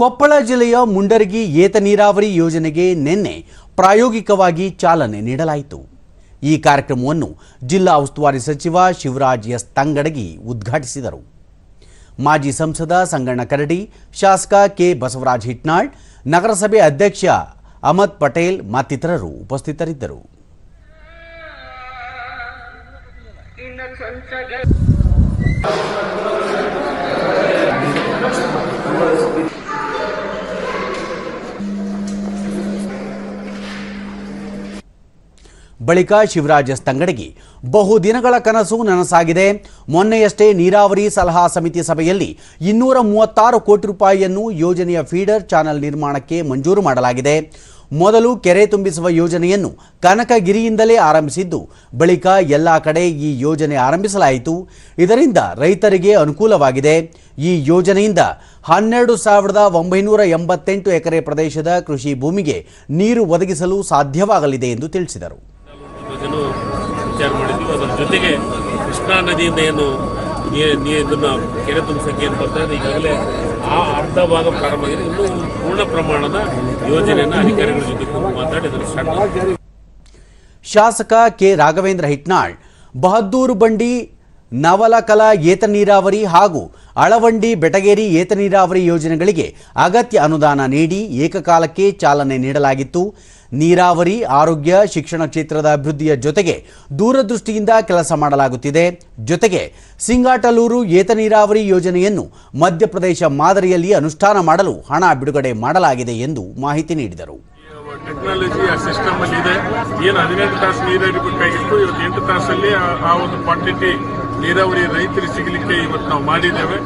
ಕೊಪ್ಪಳ ಜಿಲ್ಲೆಯ ಮುಂಡರಗಿ ಏತ ನೀರಾವರಿ ಯೋಜನೆಗೆ ನಿನ್ನೆ ಪ್ರಾಯೋಗಿಕವಾಗಿ ಚಾಲನೆ ನೀಡಲಾಯಿತು. ಈ ಕಾರ್ಯಕ್ರಮವನ್ನು ಜಿಲ್ಲಾ ಉಸ್ತುವಾರಿ ಸಚಿವ ಶಿವರಾಜ್ ಎಸ್ ತಂಗಡಗಿ ಉದ್ಘಾಟಿಸಿದರು. ಮಾಜಿ ಸಂಸದ ಸಂಗಣ್ಣ ಕರಡಿ, ಶಾಸಕ ಕೆ ಬಸವರಾಜ್ ಹಿಟ್ನಾಳ್, ನಗರಸಭೆ ಅಧ್ಯಕ್ಷ ಅಹಮದ್ ಪಟೇಲ್ ಮತ್ತಿತರರು ಉಪಸ್ಥಿತರಿದ್ದರು. ಬಳಿಕ ಶಿವರಾಜ್ ತಂಗಡಗಿ ಬಹುದಿನಗಳ ಕನಸು ನನಸಾಗಿದೆ. ಮೊನ್ನೆಯಷ್ಟೇ ನೀರಾವರಿ ಸಲಹಾ ಸಮಿತಿ ಸಭೆಯಲ್ಲಿ ಇನ್ನೂರ ಮೂವತ್ತಾರು ಕೋಟಿ ರೂಪಾಯಿಯನ್ನು ಯೋಜನೆಯ ಫೀಡರ್ ಚಾನೆಲ್ ನಿರ್ಮಾಣಕ್ಕೆ ಮಂಜೂರು ಮಾಡಲಾಗಿದೆ. ಮೊದಲು ಕೆರೆ ತುಂಬಿಸುವ ಯೋಜನೆಯನ್ನು ಕನಕಗಿರಿಯಿಂದಲೇ ಆರಂಭಿಸಿದ್ದು, ಬಳಿಕ ಎಲ್ಲ ಕಡೆ ಈ ಯೋಜನೆ ಆರಂಭಿಸಲಾಯಿತು. ಇದರಿಂದ ರೈತರಿಗೆ ಅನುಕೂಲವಾಗಿದೆ. ಈ ಯೋಜನೆಯಿಂದ ಹನ್ನೆರಡು ಸಾವಿರದ ಒಂಬೈನೂರ ಎಂಬತ್ತೆಂಟು ಎಕರೆ ಪ್ರದೇಶದ ಕೃಷಿ ಭೂಮಿಗೆ ನೀರು ಒದಗಿಸಲು ಸಾಧ್ಯವಾಗಲಿದೆ ಎಂದು ತಿಳಿಸಿದರು. ಬಗ್ಗೆನೂ ವಿಚಾರ ಮಾಡಿದ್ವಿ. ಅದರ ಜೊತೆಗೆ ಕೃಷ್ಣಾ ನದಿಯಿಂದ ಏನು ಇದನ್ನ ಕೆರೆ ತುಂಬಿಸೋಕ್ಕೆ ಏನು ಬರ್ತಾ ಇದೆ, ಈಗಾಗಲೇ ಆ ಅರ್ಧ ಭಾಗ ಪ್ರಾರಂಭ ಆಗಿದೆ. ಇನ್ನೂ ಪೂರ್ಣ ಪ್ರಮಾಣದ ಯೋಜನೆಯನ್ನು ಅಧಿಕಾರಿಗಳ ಜೊತೆ ಮಾತಾಡಿ ಶಾಸಕ ಕೆ ರಾಘವೇಂದ್ರ ಹಿಟ್ನಾಳ್, ಬಹದ್ದೂರು ಬಂಡಿ ನವಲಕಲ ಏತ ನೀರಾವರಿ ಹಾಗೂ ಅಳವಂಡಿ ಬೆಟಗೇರಿ ಏತ ನೀರಾವರಿ ಯೋಜನೆಗಳಿಗೆ ಅಗತ್ಯ ಅನುದಾನ ನೀಡಿ ಏಕಕಾಲಕ್ಕೆ ಚಾಲನೆ ನೀಡಲಾಗಿತ್ತು. ನೀರಾವರಿ, ಆರೋಗ್ಯ, ಶಿಕ್ಷಣ ಕ್ಷೇತ್ರದ ಅಭಿವೃದ್ಧಿಯ ಜೊತೆಗೆ ದೂರದೃಷ್ಟಿಯಿಂದ ಕೆಲಸ ಮಾಡಲಾಗುತ್ತಿದೆ. ಜೊತೆಗೆ ಸಿಂಗಾಟಲೂರು ಏತ ನೀರಾವರಿ ಯೋಜನೆಯನ್ನು ಮಧ್ಯಪ್ರದೇಶ ಮಾದರಿಯಲ್ಲಿ ಅನುಷ್ಠಾನ ಮಾಡಲು ಹಣ ಬಿಡುಗಡೆ ಮಾಡಲಾಗಿದೆ ಎಂದು ಮಾಹಿತಿ ನೀಡಿದರು. ಟೆಕ್ನಾಲಜಿ ಆ ಸಿಸ್ಟಮ್ ಅಲ್ಲಿ ಇದೆ. ಏನು ಹದಿನೆಂಟು ತಾಸು ನೀರು ಇವತ್ತು ಎಂಟು ತಾಸಲ್ಲಿ ಆ ಒಂದು ಕ್ವಾಂಟಿಟಿ ನೀರಾವರಿ ರೈತರಿಗೆ ಸಿಗಲಿಕ್ಕೆ ಇವತ್ತು ನಾವು ಮಾಡಿದ್ದೇವೆ.